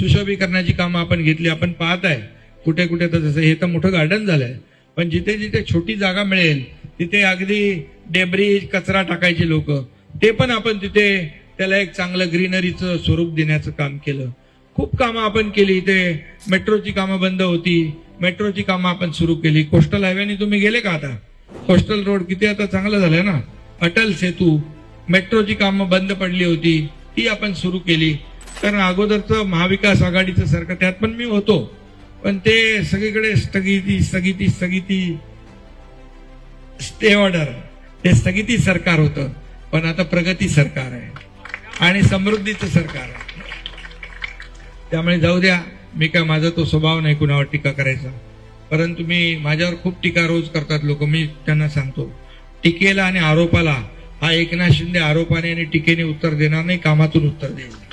सुशोभीकरणाची कामं आपण घेतली आपण पाहत आहे कुठे कुठे तर जसं हे तर मोठं गार्डन झालंय. पण जिथे जिथे छोटी जागा मिळेल तिथे अगदी डेब्रीज कचरा टाकायचे लोक. ते पण आपण तिथे त्याला एक चांगलं ग्रीनरीचं स्वरूप देण्याचं काम केलं. खूप कामं आपण केली. इथे मेट्रोची कामं बंद होती. मेट्रोची कामं आपण सुरू केली. कोस्टल हायवेने तुम्ही गेले का आता? कोस्टल रोड किती आता चांगलं झालंय ना? अटल सेतू मेट्रोची कामं बंद पडली होती. ती आपण सुरू केली. कारण अगोदरचं महाविकास आघाडीचं सरकार त्यात पण मी होतो. पण ते सगळीकडे स्थगिती स्थगिती स्थगिती स्टे ऑर्डर ते स्थगिती सरकार होतं. पण आता प्रगती सरकार आहे. आणि समृद्धीचं सरकार आहे. त्यामुळे जाऊ द्या. मी काय माझा तो स्वभाव नाही कुणावर टीका करायचा. परंतु मी माझ्यावर खूप टीका रोज करतात लोक. मी त्यांना सांगतो टीकेला आणि आरोपाला हा एकनाथ शिंदे आरोपाने आणि टीकेने उत्तर देणार नाही कामातून उत्तर देईल.